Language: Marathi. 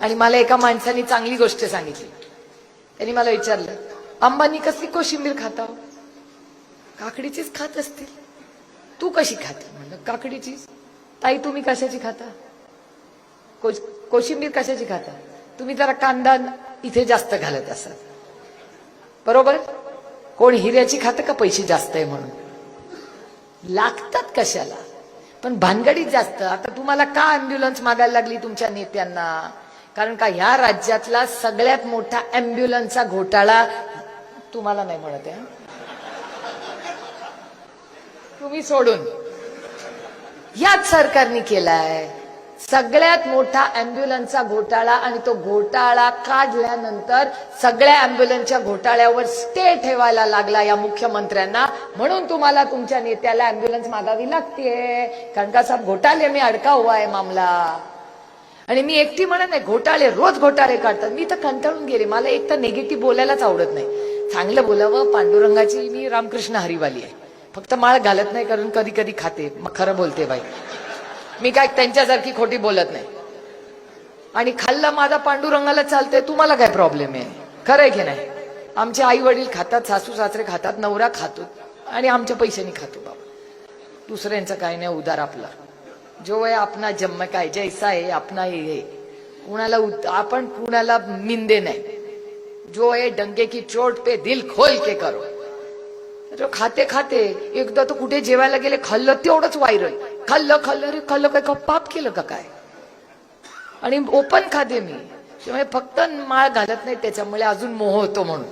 आणि मला एका माणसाने चांगली गोष्ट सांगितली. त्यांनी मला विचारलं अंबानी कसली कोशिंबीर खाता हो? काकडीचीच खात असतील. तू कशी खात? म्हणलं काकडीचीच. ताई तुम्ही कशाची खाता? को कोशिंबीर कशाची खाता? तुम्ही जरा कांदा इथे जास्त घालत असाल. बरोबर? कोण हिऱ्याची खातं का पैसे जास्त आहे म्हणून? लागतात कशाला? पण भानगडीत जास्त. आता तुम्हाला का अँब्युलन्स मागायला लागली तुमच्या नेत्यांना? कारण का ह्या राज्यातला सगळ्यात मोठा अँब्युलन्सचा घोटाळा तुम्हाला नाही म्हणत आहे तुम्ही सोडून. याच सरकारने केलाय. सगळ्यात मोठा अँब्युलन्सचा घोटाळा आणि तो घोटाळा काढल्यानंतर सगळ्या अँब्युलन्सच्या घोटाळ्यावर स्टे ठेवायला लागला या मुख्यमंत्र्यांना. म्हणून तुम्हाला तुमच्या नेत्याला अँब्युलन्स मागावी लागते कारण का साहेब घोटाळे मी अडका हुआ आहे मामला. आणि मी एकटी म्हणत नाही घोटाळे रोज घोटाळे काढतात. मी तर कंटाळून गेले. मला एक तर निगेटिव्ह बोलायलाच आवडत नाही. चांगलं बोलावं पांडुरंगाची मी रामकृष्ण हरिवाली आहे. फक्त माळ घालत नाही कारण कधी कधी खाते. मग खरं बोलते बाई. मी काय त्यांच्यासारखी खोटी बोलत नाही. आणि खाल्लं माझा पांडुरंगाला चालतंय तुम्हाला काय प्रॉब्लेम आहे? खरं आहे की नाही? आमचे आई वडील खातात सासू सासरे खातात नवरा खातो. आणि आमच्या पैशांनी खातो बाबा. दुसऱ्यांचं काय नाही उदार आपला. जो आहे आपला जन्म काय जैसा आहे आपला हे कुणाला आपण कुणाला मिंदे नाही. जो है डंके की चोट पे दिल खोल के करो. जो खाते खाते एकदा तो कुठे जेवायला गेले खाल्लं तेवढंच व्हायरल खाल्लं खाल्लं रे खाल्लं काय पाप केलं का काय? आणि ओपन खाते मी. त्यामुळे फक्त माळ घालत नाही त्याच्यामुळे अजून मोह होतो म्हणून.